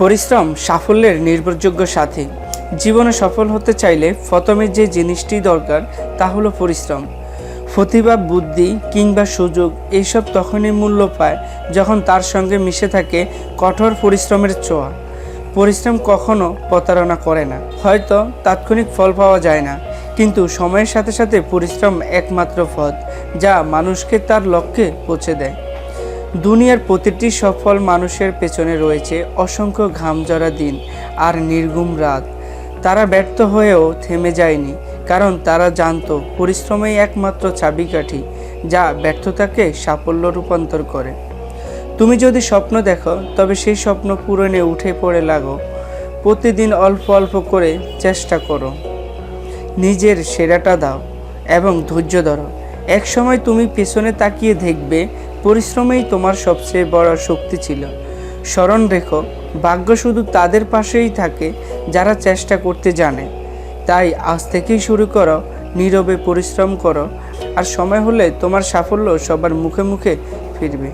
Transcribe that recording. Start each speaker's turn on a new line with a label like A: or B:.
A: পরিশ্রম, সাফল্যের নির্ভরযোগ্য সাথী। জীবনে সফল হতে চাইলে প্রথমে যে জিনিসটি দরকার তা হলো পরিশ্রম। প্রতিভা, বুদ্ধি কিংবা সুযোগ এইসব তখনই মূল্য পায় যখন তার সঙ্গে মিশে থাকে কঠোর পরিশ্রমের ছোঁয়া। পরিশ্রম কখনো প্রতারণা করে না। হয়তো তাৎক্ষণিক ফল পাওয়া যায় না, কিন্তু সময়ের সাথে সাথে পরিশ্রম একমাত্র পথ যা মানুষকে তার লক্ষ্যে পৌঁছে দেয়। দুনিয়ার প্রতিটি সফল মানুষের পেছনে রয়েছে অসংখ্য ঘামজরা দিন আর নির্গুম রাত। তারা ব্যর্থ হয়েও থেমে যায়নি, কারণ তারা জানত পরিশ্রমেই একমাত্র চাবিকাঠি, যা ব্যর্থতাকে সাফল্য রূপান্তর করে। তুমি যদি স্বপ্ন দেখো, তবে সেই স্বপ্ন পূরণে উঠে পড়ে লাগো। প্রতিদিন অল্প অল্প করে চেষ্টা করো। নিজের সেরাটা দাও এবং ধৈর্য ধরো। এক সময় তুমি পেছনে তাকিয়ে দেখবে পরিশ্রমেই তোমার সবচেয়ে বড় শক্তি ছিল। স্মরণ রেখো, ভাগ্য শুধু তাদের পাশেই থাকে, যারা চেষ্টা করতে জানে। তাই আজ থেকেই শুরু করো, নীরবে পরিশ্রম করো, আর সময় হলে তোমার সাফল্য সবার মুখে মুখে ফিরবে।